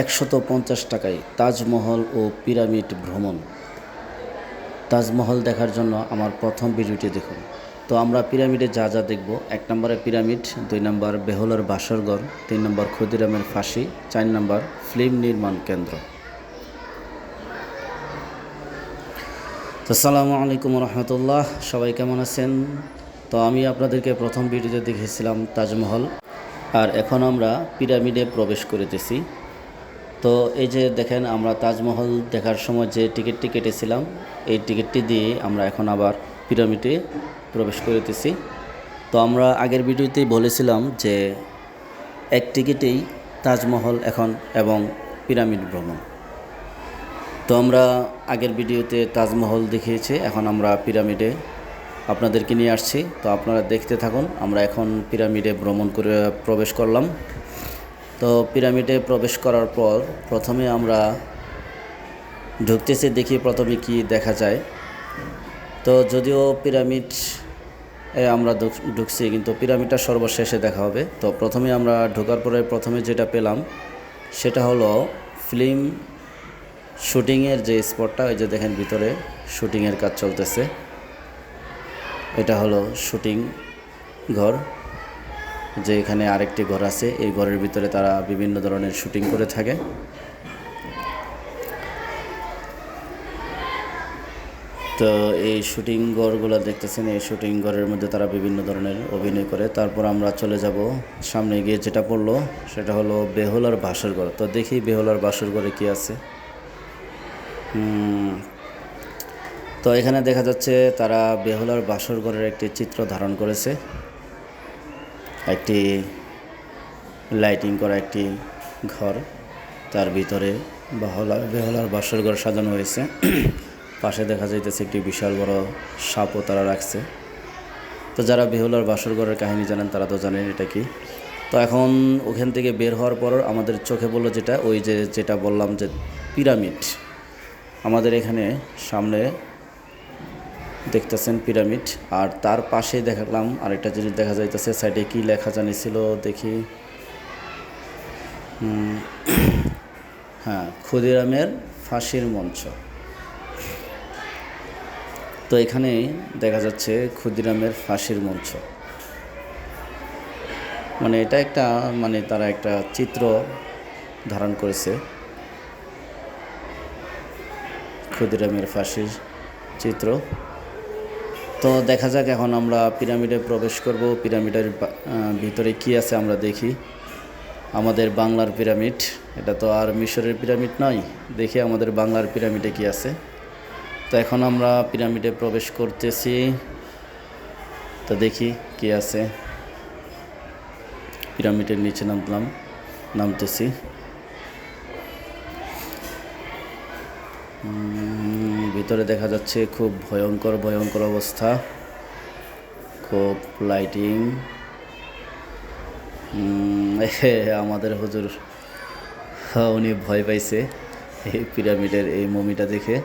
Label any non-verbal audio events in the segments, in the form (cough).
একশত পঞ্চাশ টাকায় তাজমহল ও পিরামিড ভ্রমণ। তাজমহল দেখার জন্য আমার প্রথম ভিডিওটি দেখুন। তো আমরা পিরামিডে যা যা দেখব, এক নম্বরে পিরামিড, দুই নম্বর বেহলার বাসরঘর তিন নম্বর ক্ষুদিরামের ফাঁসি, চার নম্বর ফিল্ম নির্মাণ কেন্দ্র। তো সালামু আলাইকুম রহমতুল্লাহ, সবাই কেমন আছেন? তো আমি আপনাদেরকে প্রথম ভিডিওতে দেখেছিলাম তাজমহল, আর এখন আমরা পিরামিডে প্রবেশ করিতেছি। তো এই যে দেখেন, আমরা তাজমহল দেখার সময় যে টিকিটটি কেটেছিলাম, এই টিকিটটি দিয়ে আমরা এখন আবার পিরামিডে প্রবেশ করিতেছি। তো আমরা আগের ভিডিওতেই বলেছিলাম যে এক টিকিটেই তাজমহল এখন এবং পিরামিড ভ্রমণ। তো আমরা আগের ভিডিওতে তাজমহল দেখিয়েছি, এখন আমরা পিরামিডে আপনাদেরকে নিয়ে আসছি। তো আপনারা দেখতে থাকুন, আমরা এখন পিরামিডে ভ্রমণ করে প্রবেশ করলাম। তো পিরামিডে প্রবেশ করার পর প্রথমে আমরা ঢুকতেছি, দেখি প্রথমে কি দেখা যায়। তো যদিও পিরামিড আমরা ঢুকছি, কিন্তু পিরামিডটা সর্বশেষে দেখা হবে। তো প্রথমে আমরা ঢোকার পরে প্রথমে যেটা পেলাম, সেটা হলো ফিল্ম শুটিংয়ের যে স্পটটা, ওই যে দেখেন ভিতরে শুটিংয়ের কাজ চলতেছে। এটা হলো শুটিং ঘর। যে এখানে আরেকটি ঘর আছে, এই ঘরের ভিতরে তারা বিভিন্ন ধরনের শুটিং করে থাকে। তো এই শুটিং ঘরগুলো দেখতেছেন, এই শুটিং ঘরের মধ্যে তারা বিভিন্ন ধরনের অভিনয় করে। তারপর আমরা চলে যাব সামনে গিয়ে যেটা পড়ল, সেটা হলো বেহুলার বাসর ঘর। তো দেখি বেহুলার বাসর ঘরে কি আছে। তো এখানে দেখা যাচ্ছে তারা বেহুলার বাসর ঘরের একটি চিত্র ধারণ করেছে। একটি লাইটিং করা একটি ঘর। তার ভিতরে বেহলা বেহলার বাসর ঘর সাজানো হয়েছে। (clears throat) পাশে দেখা যাইতেছে একটি বিশাল বড় সাপও তারা রাখছে। তো যারা বেহুলার বাসর ঘরের কাহিনী জানেন, তারা তো জানেন এটা কি। তো এখন ওখান থেকে বের হওয়ার পর আমাদের চোখে বলল যেটা, ওই যে যেটা বললাম যে পিরামিড। আমাদের এখানে সামনে দেখতেছেন পিরামিড। আর তার পাশে দেখালাম আরেকটা জিনিস দেখা যাইতেছে, সাইডে কি লেখা জানিছিল দেখি। (coughs) হ্যাঁ ক্ষুদিরামের ফাঁসির মঞ্চ। তো এখানে দেখা যাচ্ছে ক্ষুদিরামের ফাঁসির মঞ্চ। মানে এটা একটা মানে তারা একটা চিত্র ধারণ করেছে। ক্ষুদিরামের ফাঁসির চিত্র। তো দেখা যাক এখন আমরা পিরামিডে প্রবেশ করব। পিরামিডের ভিতরে কি আছে আমরা দেখি। আমাদের বাংলার পিরামিড, এটা তো আর মিশরের পিরামিড নয়। দেখি আমাদের বাংলার পিরামিডে কি আছে। তো এখন আমরা পিরামিডে প্রবেশ করতেছি। তো দেখি কি আছে। পিরামিডের নিচে নামলাম, নামতেছি। ভিতরে দেখা যাচ্ছে খুব ভয়ঙ্কর ভয়ঙ্কর অবস্থা। খুব লাইটিং (laughs) আমাদের হুজুর, (laughs) উনি ভয় পাইছে এই পিরামিডের এই মমিটা দেখে।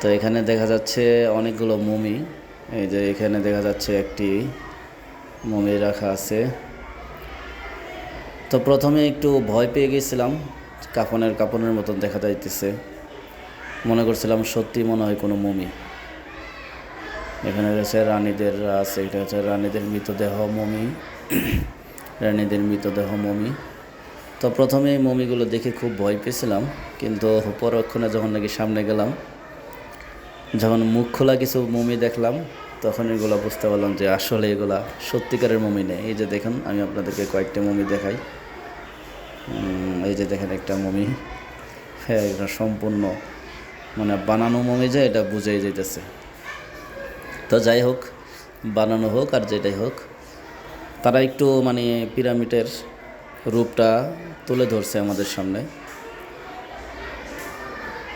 তো এখানে দেখা যাচ্ছে অনেকগুলো মমি। এই যে এখানে দেখা যাচ্ছে একটি মমি রাখা আছে। তো প্রথমে একটু ভয় পেয়ে গেছিলাম কাফনের কাপনের মতন দেখা যাইতেছে। মনে করছিলাম সত্যি মনে হয় কোনো মমি। এখানে রয়েছে রানীদের আছে এটা হচ্ছে রানীদের মৃতদেহ মমি। রানীদের মৃতদেহ মমি। তো প্রথমে এই মমিগুলো দেখে খুব ভয় পেয়েছিলাম, কিন্তু পরক্ষণে যখন নাকি সামনে গেলাম, যখন মুখ খোলা কিছু মমি দেখলাম, তখন এগুলো বুঝতে পারলাম যে আসলে এগুলা সত্যিকারের মমি নেই। এই যে দেখুন, আমি আপনাদেরকে কয়েকটা মমি দেখাই। এই যে দেখেন একটা মমি। হ্যাঁ সম্পূর্ণ মানে বানানো মমি যে এটা বুঝেই যাইতেছে। তো যাই হোক, বানানো হোক আর যেটাই হোক, তারা একটু মানে পিরামিডের রূপটা তুলে ধরছে আমাদের সামনে।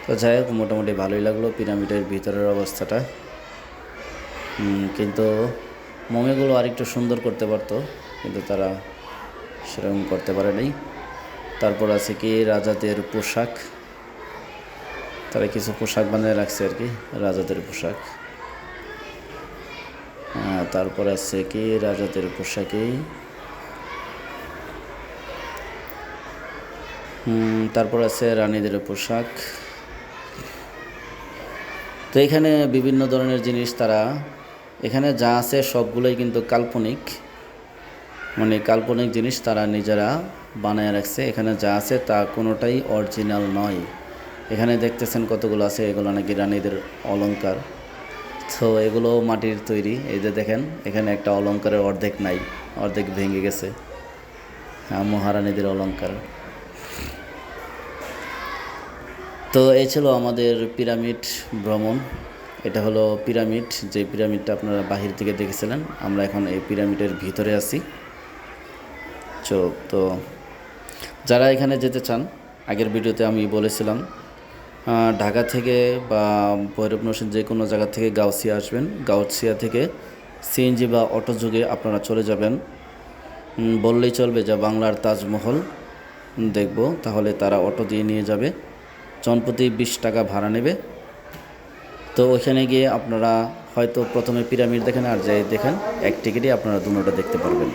তো যাই হোক, মোটামুটি ভালোই লাগল পিরামিডের ভিতরের অবস্থাটা। কিন্তু মমিগুলো আরেকটু সুন্দর করতে পারতো, কিন্তু তারা সেরকম করতে পারেনি। তারপর আছে কি, রাজাদের পোশাক। তারা কিছু পোশাক বানিয়ে রাখছে আর কি, রাজাদের পোশাক। তারপর আছে কি, রাজাদের পোশাকেই। তারপর আছে রানীদের পোশাক। তো এখানে বিভিন্ন ধরনের জিনিস তারা, এখানে যা আছে সবগুলোই কিন্তু কাল্পনিক। মানে কাল্পনিক জিনিস তারা নিজেরা বানায় রাখছে। এখানে যা আছে তা কোনোটাই অরিজিনাল নয়। এখানে দেখতেছেন কতগুলো আছে, এগুলো নাকি রানীদের অলংকার। তো এগুলো মাটির তৈরি, এই যে দেখেন, এখানে একটা অলংকারের অর্ধেক নাই, অর্ধেক ভেঙে গেছে। হ্যাঁ মহারানীদের অলংকার। তো এই ছিল আমাদের পিরামিড ভ্রমণ। এটা হলো পিরামিড, যে পিরামিডটা আপনারা বাহির থেকে দেখেছিলেন। আমরা এখন এই পিরামিডের ভিতরে আছি। তো, যারা এখানে যেতে চান, আগের ভিডিওতে আমি বলেছিলাম ঢাকা থেকে বা ভৈরব নরসিংহ যে কোনো জায়গা থেকে গাউসিয়া আসবেন। গাউসিয়া থেকে সিএনজি বা অটো যুগে আপনারা চলে যাবেন। বললেই চলবে যে বাংলার তাজমহল দেখব, তাহলে তারা অটো দিয়ে নিয়ে যাবে। জনপ্রতি বিশ টাকা ভাড়া নেবে। তো ওইখানে গিয়ে আপনারা হয়তো প্রথমে পিরামিড দেখেন আর যাই দেখেন, এক টিকিটে আপনারা দুটোটা দেখতে পারবেন।